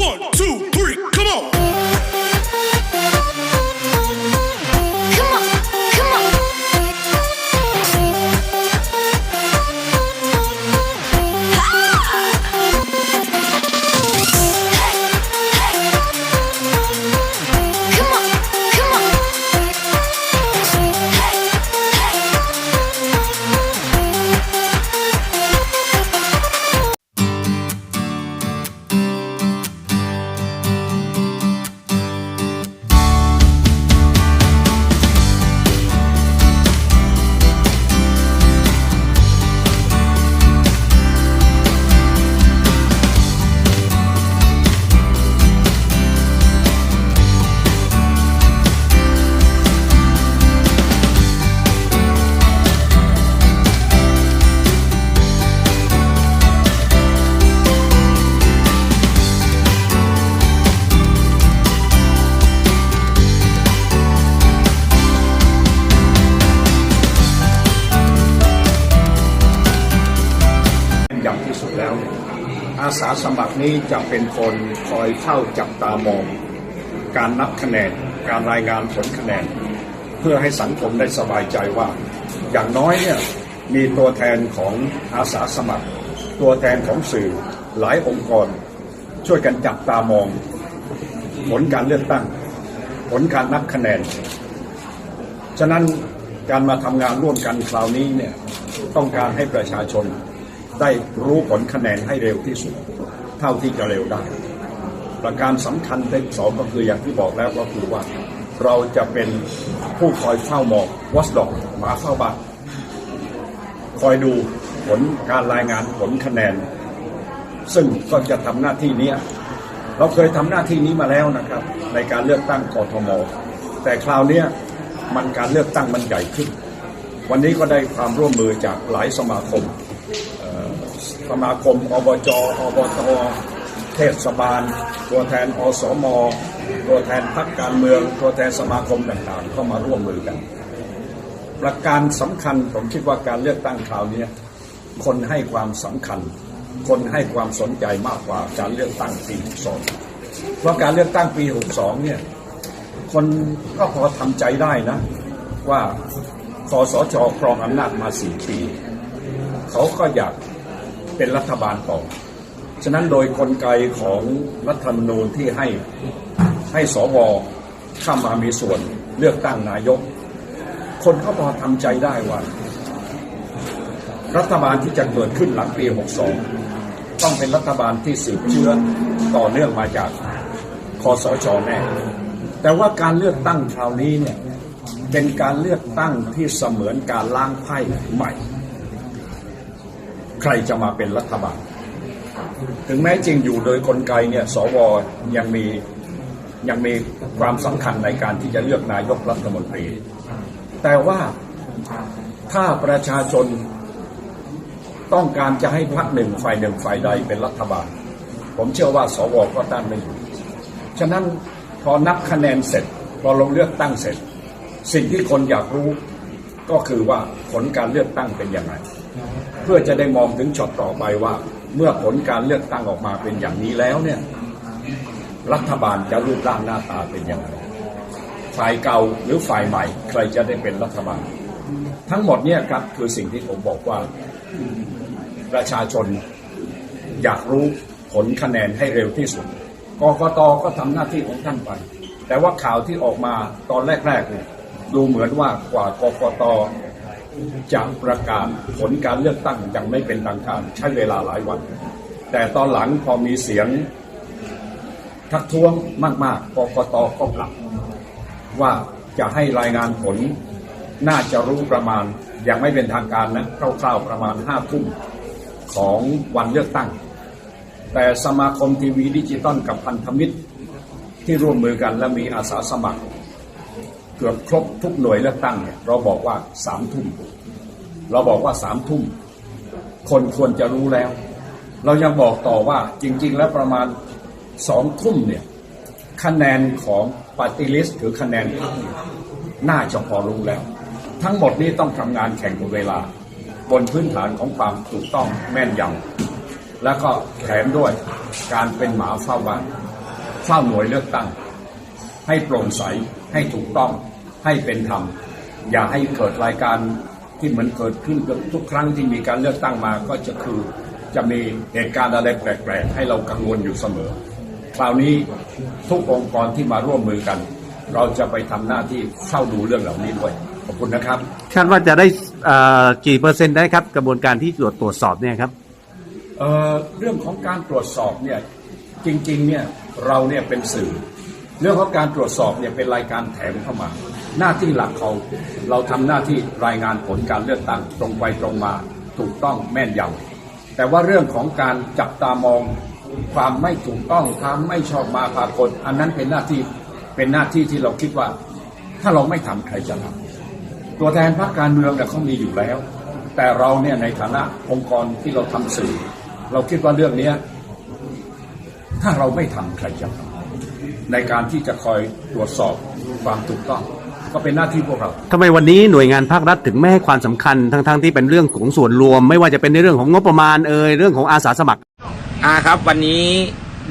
One, two, แล้วเนี่ยอาสาสมัครนี้จะเป็นคนคอยเฝ้าจับตามอง การนับคะแนนการรายงานผลคะแนน เพื่อให้สังคมได้สบายใจว่า อย่างน้อยเนี่ยมีตัวแทนของอาสาสมัคร ตัวแทนของสื่อหลายองค์กร ช่วยกันจับตามอง ผลการเลือกตั้ง ผลการนับคะแนน ฉะนั้นการมาทำงานร่วมกันคราวนี้เนี่ยต้องการให้ประชาชน ได้รู้ผลคะแนนให้เร็วที่สุด เท่าที่จะเร็วได้ ประการสำคัญที่สองก็คืออย่างที่บอกแล้วก็คือว่า เราจะเป็นผู้คอยเฝ้ามองวัสดอกหมาเฝ้าบ้านคอยดูผลการรายงานผลคะแนน ซึ่งก็จะทำหน้าที่นี้ เราเคยทำหน้าที่นี้มาแล้วนะครับ ในการเลือกตั้งกทมแต่คราวนี้มันการเลือกตั้งมันใหญ่ขึ้น วันนี้ก็ได้ความร่วมมือจากหลายสมาคม สมาคมอบจอบตเทศบาล ตัวแทนอสม ตัวแทนพรรคการเมือง ตัวแทนสมาคมต่างๆ เข้ามาร่วมมือกัน ประการสำคัญผมคิดว่าการเลือกตั้งคราวนี้คนให้ความสำคัญ คนให้ความสนใจมากกว่าการเลือกตั้งปี62เพราะการเลือกตั้งปี62เนี่ยคนก็พอทำใจได้นะ ว่าคอสชครองอำนาจมาสี่ปี เขาก็อยาก เป็นรัฐบาลต่อ ฉะนั้นโดยกลไกของรัฐธรรมนูญที่ให้ให้สวเข้ามามีส่วนเลือกตั้งนายก คนก็พอทำใจได้ว่า รัฐบาลที่จะเกิดขึ้นหลังปี 62 ต้องเป็นรัฐบาลที่สืบเชื้อต่อเนื่องมาจากคอสชแน่ แต่ว่าการเลือกตั้งคราวนี้เนี่ยเป็นการเลือกตั้งที่เสมือนการล้างไพ่ใหม่ ใครจะมาเป็นรัฐบาล ถึงแม้จริงอยู่โดยกลไกเนี่ยสวยังมียังมีความสำคัญในการที่จะเลือกนายกรัฐมนตรี แต่ว่าถ้าประชาชนต้องการจะให้พรรคหนึ่งฝ่ายหนึ่งฝ่ายใดเป็นรัฐบาล ผมเชื่อว่าสวก็ต้านไม่อยู่ ฉะนั้นพอนับคะแนนเสร็จ พอลงเลือกตั้งเสร็จ สิ่งที่คนอยากรู้ก็คือว่าผลการเลือกตั้งเป็นยังไง พื่อจะได้มองถึงช็อตต่อไปว่า เมื่อผลการเลือกตั้งออกมาเป็นอย่างนี้แล้วเนี่ย รัฐบาลจะรูปร่างหน้าตาเป็นยังไงฝ่ายเก่าหรือฝ่ายใหม่ ใครจะได้เป็นรัฐบาล ทั้งหมดเนี่ยครับคือสิ่งที่ผมบอกว่าประชาชนอยากรู้ผลคะแนนให้เร็วที่สุดกกตก็ทำหน้าที่ของท่านไป แต่ว่าข่าวที่ออกมาตอนแรกๆเนี่ยดูเหมือนว่ากว่ากกต จะประกาศผลการเลือกตั้งยังไม่เป็นทางการใช้เวลาหลายวัน แต่ตอนหลังพอมีเสียงทักท้วงมาก ๆ กกตก็ปรับว่าจะให้รายงานผลน่าจะรู้ประมาณยังไม่เป็นทางการนะคร่าวๆประมาณห้าทุ่มของวันเลือกตั้ง แต่สมาคมทีวีดิจิตอลกับพันธมิตรที่ร่วมมือกันและมีอาสาสมัคร เกือบครบทุกหน่วยเลือกตั้งเนี่ยเราบอกว่าสามทุ่มเราบอกว่าสามทุ่มคนควรจะรู้แล้ว เรายังบอกต่อว่าจริง ๆ แล้วประมาณสองทุ่มเนี่ยคะแนนของปฏิลิสหรือคะแนนพรรคน่าจะพอรู้แล้ว ทั้งหมดนี้ต้องทำงานแข่งกับเวลา บนพื้นฐานของความถูกต้องแม่นยำและก็แถมด้วยการเป็นหมาเฝ้าบ้านเฝ้าหน่วยเลือกตั้ง ให้โปร่งใสให้ถูกต้อง ให้เป็นธรรม อย่าให้เกิดรายการที่เหมือนเกิดขึ้นทุกครั้งที่มีการเลือกตั้งมาก็จะคือจะมีเหตุการณ์อะไรแปลกๆ ให้เรากังวลอยู่เสมอ คราวนี้ทุกองค์กรที่มาร่วมมือกัน เราจะไปทำหน้าที่เฝ้าดูเรื่องเหล่านี้ด้วย ขอบคุณนะครับ คาดว่าจะได้เอ่อกี่เปอร์เซ็นต์ได้ครับ กระบวนการที่ตรวจตรวจสอบเนี่ยครับเอ่อเรื่องของการตรวจสอบเนี่ยจริงๆเนี่ยเราเนี่ยเป็นสื่อ เรื่องของการตรวจสอบเนี่ยเป็นรายการแถมเข้ามา หน้าที่หลักเขาเราทำหน้าที่รายงานผลการเลือกตั้งตรงไปตรงมาถูกต้องแม่นยำแต่ว่าเรื่องของการจับตามองความไม่ถูกต้องความไม่ชอบมาพากลอันนั้นเป็นหน้าที่เป็นหน้าที่ที่เราคิดว่า ถ้าเราไม่ทำใครจะทำตัวแทนพรรคการเมืองเนี่ยเขามีอยู่แล้ว แต่เราเนี่ยในฐานะองค์กรที่เราทำสื่อ เราคิดว่าเรื่องเนี้ยถ้าเราไม่ทำใครจะทำในการที่จะคอยตรวจสอบความถูกต้อง ก็เป็นหน้าที่พวกเรา ทำไมวันนี้หน่วยงานภาครัฐถึงไม่ให้ความสำคัญทั้งๆที่เป็นเรื่องของส่วนรวม ไม่ว่าจะเป็นในเรื่องของงบประมาณเอ่ยเรื่องของอาสาสมัคร อ่าครับวันนี้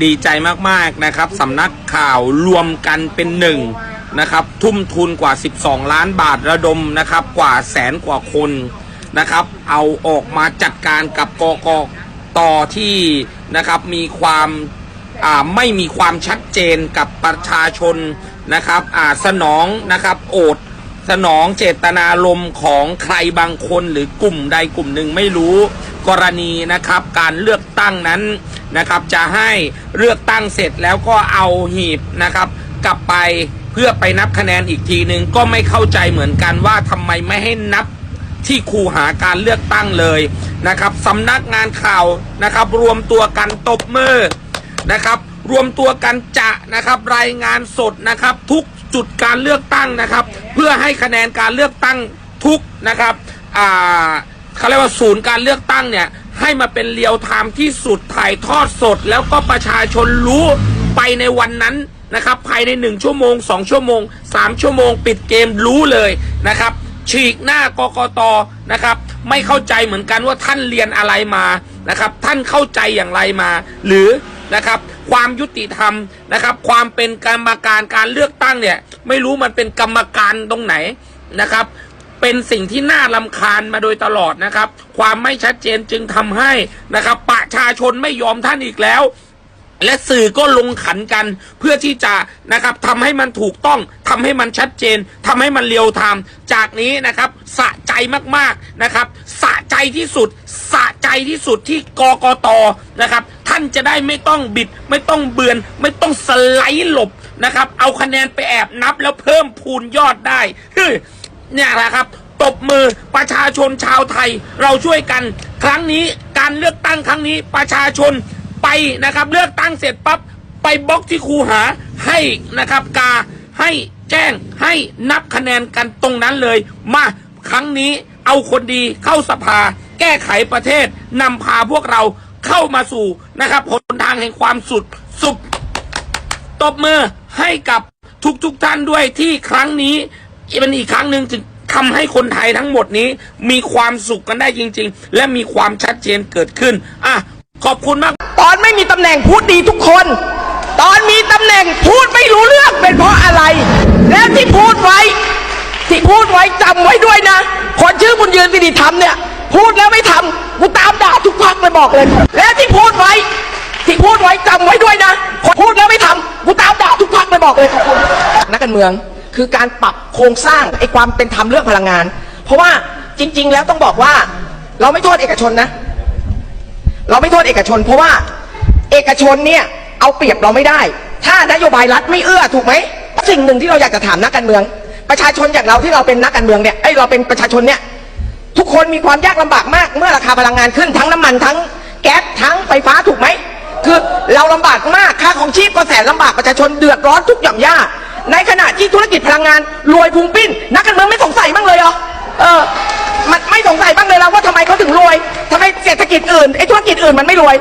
ดีใจมากๆนะครับสำนักข่าวรวมกันเป็นหนึ่งนะครับ ทุ่มทุนกว่า 12 ล้านบาทระดมนะครับ กว่าแสนกว่าคนนะครับ เอาออกมาจัดการกับกกตที่นะครับมีความอ่าไม่มีความชัดเจนกับประชาชน นะครับอ่าสนองนะครับโอดสนองเจตนารมณ์ของใครบางคนหรือกลุ่มใดกลุ่มหนึ่งไม่รู้ กรณีนะครับการเลือกตั้งนั้นนะครับจะให้เลือกตั้งเสร็จแล้วก็เอาหีบนะครับ กลับไปเพื่อไปนับคะแนนอีกทีหนึ่งก็ไม่เข้าใจเหมือนกันว่าทำไมไม่ให้นับที่คูหาการเลือกตั้งเลยนะครับสำนักงานข่าวนะครับ รวมตัวกันตบมือนะครับ รวมตัวกันจะนะครับรายงานสดนะครับ ทุกจุดการเลือกตั้งนะครับ เพื่อให้คะแนนการเลือกตั้งทุกนะครับอ่าเขาเรียกว่าศูนย์การเลือกตั้งเนี่ยให้มาเป็นเรียวไทม์ที่สุดถ่ายทอดสด แล้วก็ประชาชนรู้ไปในวันนั้นนะครับ ภายในหนึ่งชั่วโมงสองชั่วโมงสามชั่วโมง ปิดเกมรู้เลยนะครับ ฉีกหน้ากกตนะครับ ไม่เข้าใจเหมือนกันว่าท่านเรียนอะไรมานะครับ ท่านเข้าใจอย่างไรมา หรือ นะครับ ความยุติธรรมนะครับ ความเป็นกรรมการการเลือกตั้งเนี่ย ไม่รู้มันเป็นกรรมการตรงไหนนะครับ เป็นสิ่งที่น่าลำคาญมาโดยตลอดนะครับ ความไม่ชัดเจนจึงทำให้นะครับ ประชาชนไม่ยอมท่านอีกแล้วและสื่อก็ลงขันกันเพื่อที่จะนะครับทำให้มันถูกต้องทำให้มันชัดเจนทำให้มันเรียวไทม์จากนี้นะครับสะใจมากๆนะครับ สะใจที่สุด สะใจที่สุดที่กกตนะครับานจะได้ไม่ต้องบิด ไม่ต้องเบือน ไม่ต้องสไลด์หลบนะครับ เอาคะแนนไปแอบนับแล้วเพิ่มพูนยอดได้เฮ้ยเนี่ยแหละครับตบมือประชาชนชาวไทยเราช่วยกัน ครั้งนี้การเลือกตั้งครั้งนี้ประชาชนไปนะครับ เลือกตั้งเสร็จปั๊บไปบล็อกที่ครูหาให้นะครับกาให้แจ้งให้นับคะแนนกันตรงนั้นเลย มาครั้งนี้เอาคนดีเข้าสภา แก้ไขประเทศนำพาพวกเรา เข้ามาสู่นะครับหนทางแห่งความสุดสุขตบมือให้กับทุกๆทท่านด้วยที่ครั้งนี้เป็นอีกครั้งหนึ่งจึงทำให้คนไทยทั้งหมดนี้มีความสุขกันได้จริง ๆ และมีความชัดเจนเกิดขึ้นอะขอบคุณมาก ตอนไม่มีตำแหน่งพูดดีทุกคน ตอนมีตำแหน่งพูดไม่รู้เรื่องเป็นเพราะอะไร แล้วที่พูดไว้ ที่พูดไว้จำไว้ด้วยนะ คนชื่อบุญยืนสิริธรรมเนี่ย พูดแล้วไม่ทำกูตามด่าทุกพักเลยบอกเลย แล้วที่พูดไว้ ที่พูดไว้จำไว้ด้วยนะคนพูดแล้วไม่ทำกูตามด่าทุกพักเลยบอกเลยขอบคุณนักการเมืองคือการปรับโครงสร้างไอ้ความเป็นธรรมเรื่องพลังงาน เพราะว่าจริง ๆ แล้วต้องบอกว่า เราไม่โทษเอกชนนะ เราไม่โทษเอกชน เพราะว่าเอกชนเนี่ยเอาเปรียบเราไม่ได้ ถ้านโยบายรัฐไม่เอื้อถูกไหมสิ่งหนึ่งที่เราอยากจะถามนักการเมือง ประชาชนอย่างเราที่เราเป็นนักการเมืองเนี่ยไอยเราเป็นประชาชนเนี่ย ทุกคนมีความยากลำบากมากเมื่อราคาพลังงานขึ้นทั้งน้ำมันทั้งแก๊สทั้งไฟฟ้าถูกไหม คือเราลำบากมากค่าของชีพก็แสนลำบากประชาชนเดือดร้อนทุกหย่อมย่าในขณะที่ธุรกิจพลังงานรวยพุงปิ้น นักการเมืองไม่สงสัยบ้างเลยเหรอเออ มันไม่สงสัยบ้างเลยเราว่าทำไมเขาถึงรวยทำไมเศรษฐกิจอื่นไอ้ธุรกิจอื่นมันไม่รวย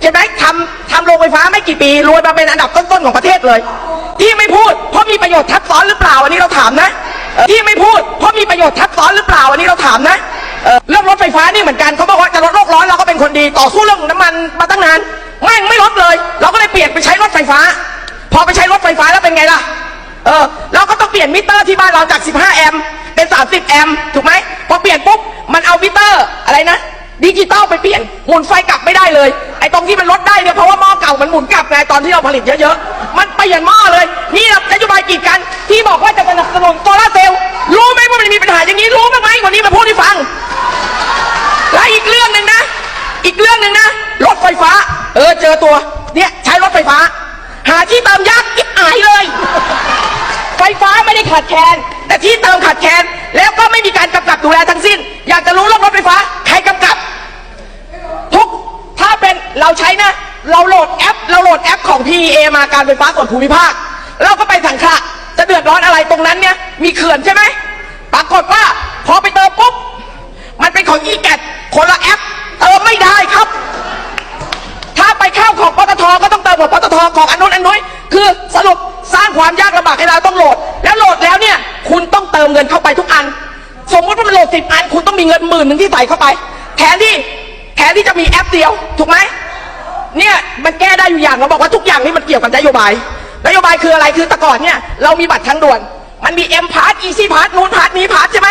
ใช่ไหมทำทำโรงไฟฟ้าไม่กี่ปีรวยมาเป็นอันดับต้นๆของประเทศเลย ที่ไม่พูดเพราะมีประโยชน์ทับซ้อนหรือเปล่าอันนี้เราถามนะเออที่ไม่พูด มีประโยชน์ทับซ้อนหรือเปล่าอันนี้เราถามนะเออเรื่องรถไฟฟ้านี่เหมือนกันเขาบอกว่าจะลดโลกร้อนเราก็เป็นคนดีต่อสู้เรื่องน้ำมันมาตั้งนานแม่งไม่ลดเลย เราก็เลยเปลี่ยนไปใช้รถไฟฟ้า พอไปใช้รถไฟฟ้าแล้วเป็นไงล่ะเออเราก็ต้องเปลี่ยนมิเตอร์ที่บ้านเราจาก 15 แอมป์เป็น 30 แอมป์ถูกไหมพอเปลี่ยนปุ๊บมันเอามิเตอร์อะไรนะดิจิตอลไปเปลี่ยนหมุนไฟกลับไม่ได้เลย ไอ้ตรงที่มันลดได้เนี่ยเพราะว่าหม้อเก่ามันหมุนกลับไงตอนที่เราผลิตเยอะๆ มันเปลี่ยนหม้อเลย นี่แหละนโยบายกีดกันที่บอกว่าจะสนับสนุนโซลาร์เซลล์ อย่างนี้รู้บ้างไหมวันนี้มาพูดให้ฟัง และอีกเรื่องหนึ่งนะ อีกเรื่องหนึ่งนะ รถไฟฟ้า เออเจอตัว เนี่ยใช้รถไฟฟ้า หาที่เติมยากอิบอายเลย ไฟฟ้าไม่ได้ขาดแคลน แต่ที่เติมขาดแคลน แล้วก็ไม่มีการกำกับดูแลทั้งสิ้น อยากจะรู้เรื่องรถไฟฟ้า ใครกำกับ ทุก ถ้าเป็นเราใช้นะ เราโหลดแอป เราโหลดแอปของ PEA มาการไฟฟ้าส่วนภูมิภาค เราก็ไปสังขะจะเดือดร้อนอะไรตรงนั้นเนี่ย มีเขื่อนใช่ไหม ปรากฏว่าพอไปเติมปุ๊บ มันเป็นของอีแกคนละแอปเติมไม่ได้ครับ ถ้าไปเข้าของปตทก็ต้องเติมของปตทของอนนู้นอันนู้นคือสรุปสร้างความยากลำบากให้เราต้องโหลด แล้วโหลดแล้วเนี่ย คุณต้องเติมเงินเข้าไปทุกอัน สมมติว่ามันโหลดสิบอัน คุณต้องมีเงินหมื่นหนึ่งที่ใส่เข้าไป แทนที่แทนที่จะมีแอปเดียว ถูกไหมเนี่ยมันแก้ได้อยู่อย่างเราบอกว่าทุกอย่างนี่มันเกี่ยวกับนโยบายนโยบายคืออะไรคือแต่ก่อนเนี่ยเรามีบัตรทางด่วน มันมีเอ็มพาร์ตอีซี่พาร์ตนู้นพาร์ตนี้พาร์ตใช่ไหม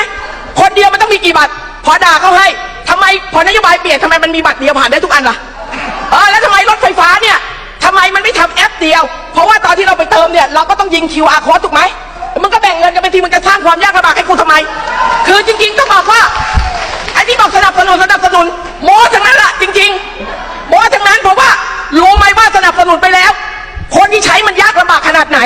คนเดียวมันต้องมีกี่บัตร พอด่าเขาให้ทำไมพอนโยบายเปลี่ยนทำไมมันมีบัตรเดียวผ่านได้ทุกอันล่ะเออแล้วทำไมรถไฟฟ้าเนี่ยทำไมมันไม่ทำแอปเดียว เพราะว่าตอนที่เราไปเติมเนี่ยเราก็ต้องยิง QR code ถูกไหมมันก็แบ่งเงินกันไปทีมันจะสร้างความยากลำบากให้กูทำไม คือจริงๆต้องบอกว่าไอ้ที่บอกสนับสนุนสนับสนุนโม้ทั้งนั้นแหละจริง ๆโม้ทั้งนั้นเพราะว่ารู้ไหมว่าสนับสนุนไปแล้ว คนที่ใช้มันยากลำบากขนาดไหน